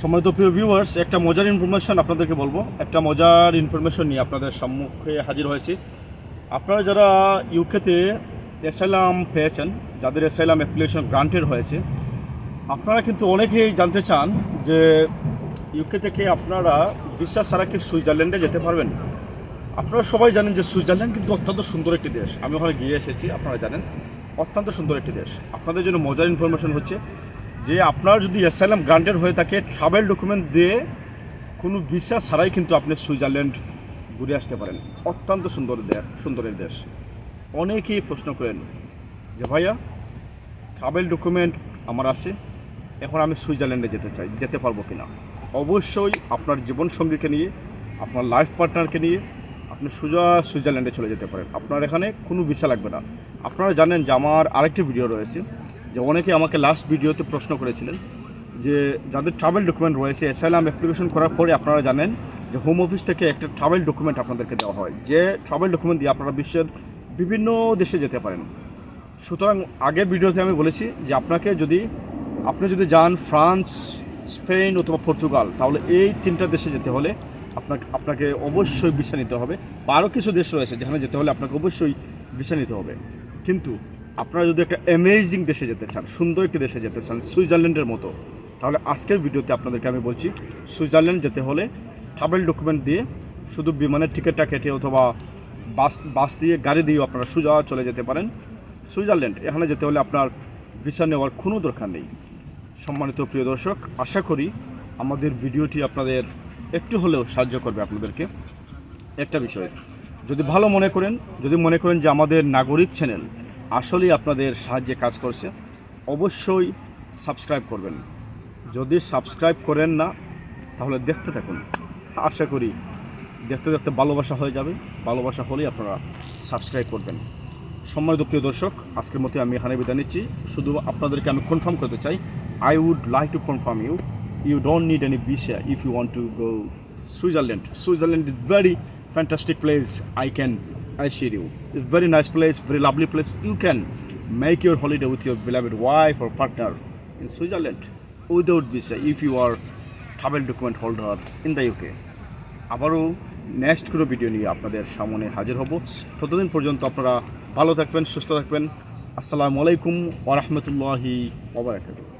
সম্মানিত প্রিয় ভিউয়ার্স একটা মজার ইনফরমেশন আপনাদেরকে বলব। একটা মজার ইনফরমেশন নিয়ে আপনাদের সম্মুখে হাজির হয়েছি। আপনারা যারা ইউকেতে এসাইলাম পেয়েছেন, যাদের এসাইলাম অ্যাপ্লিকেশন গ্রান্টেড হয়েছে, আপনারা কিন্তু অনেকেই জানতে চান যে ইউকে থেকে আপনারা ভিসা ছাড়া কি সুইজারল্যান্ডে যেতে পারবেন? আপনারা সবাই জানেন যে সুইজারল্যান্ড কিন্তু অত্যন্ত সুন্দর একটি দেশ। আমি ওখানে গিয়ে এসেছি, আপনারা জানেন। অত্যন্ত সুন্দর একটি দেশ। আপনাদের জন্য মজার ইনফরমেশন হচ্ছে যে আপনার যদি অ্যাসাইলাম গ্রান্টেড হয়ে থাকে ট্রাভেল ডকুমেন্ট দিয়ে কোনো ভিসা ছাড়াই কিন্তু আপনি সুইজারল্যান্ড ঘুরে আসতে পারেন। অত্যন্ত সুন্দর দেশ, সুন্দরের দেশ। অনেকেই প্রশ্ন করেন যে, ভাইয়া ট্রাভেল ডকুমেন্ট আমার আছে, এখন আমি সুইজারল্যান্ডে যেতে চাই, যেতে পারব কি না অবশ্যই আপনার জীবনসঙ্গীকে নিয়ে, আপনার লাইফ পার্টনারকে নিয়ে আপনি সোজা সুইজারল্যান্ডে চলে যেতে পারেন। আপনার এখানে কোনো ভিসা লাগবে না। আপনারা জানেন যে, আমার আরেকটি ভিডিও রয়েছে। যে অনেকে আমাকে লাস্ট ভিডিওতে প্রশ্ন করেছিলেন যে যাদের ট্রাভেল ডকুমেন্ট রয়েছে এসআইলাম অ্যাপ্লিকেশন করার পরে আপনারা জানেন যে হোম অফিস থেকে একটা ট্রাভেল ডকুমেন্ট আপনাদেরকে দেওয়া হয়। যে ট্রাভেল ডকুমেন্ট দিয়ে আপনারা বিশ্বের বিভিন্ন দেশে যেতে পারেন। সুতরাং আগের ভিডিওতে আমি বলেছি যে আপনাকে যদি, আপনি যদি যান ফ্রান্স, স্পেন অথবা পর্তুগাল, তাহলে এই তিনটা দেশে যেতে হলে আপনাকে আপনাকে অবশ্যই ভিসা নিতে হবে। আরও কিছু দেশ রয়েছে যেখানে যেতে হলে আপনাকে অবশ্যই ভিসা নিতে হবে। কিন্তু আপনারা যদি একটা অ্যামেজিং দেশে যেতে চান, সুন্দর একটি দেশে যেতে চান, সুইজারল্যান্ডের মতো, তাহলে আজকের ভিডিওতে আপনাদেরকে আমি বলছি, সুইজারল্যান্ড যেতে হলে ট্রাভেল ডকুমেন্ট দিয়ে শুধু বিমানের টিকিটটা কেটে অথবা বাস বাস দিয়ে, গাড়ি দিয়েও আপনারা সোজা চলে যেতে পারেন। সুইজারল্যান্ড, এখানে যেতে হলে আপনার ভিসা নেওয়ার কোনো দরকার নেই। সম্মানিত প্রিয় দর্শক, আশা করি আমাদের ভিডিওটি আপনাদের একটু হলেও সাহায্য করবে আপনাদেরকে। একটা বিষয়, যদি ভালো মনে করেন, যদি মনে করেন যে আমাদের নাগরিক চ্যানেল আসলেই আপনাদের সাহায্যে কাজ করছে, অবশ্যই সাবস্ক্রাইব করবেন। যদি সাবস্ক্রাইব করেন না, তাহলে দেখতে থাকুন। আশা করি দেখতে দেখতে ভালোবাসা হয়ে যাবে। ভালোবাসা হলেই আপনারা সাবস্ক্রাইব করবেন। সম্মানিত প্রিয় দর্শক, আজকের মতো আমি এখানে বিদায় নিচ্ছি। শুধু আপনাদেরকে আমি কনফার্ম করতে চাই I would like to confirm you you don't need any visa if you want to go Switzerland Switzerland is very fantastic place I place I assure you. It's very nice place, very lovely place. You can make your holiday with your beloved wife or partner in Switzerland without visa if you are travel document holder in the UK. আবারও next কোনো video নিয়ে আপনাদের সামনে হাজির হব ততদিন পর্যন্ত আপনারা ভালো থাকবেন সুস্থ থাকবেন আসসালামু আলাইকুম ওরহমতুল্লাহি ওবরাকাতুহ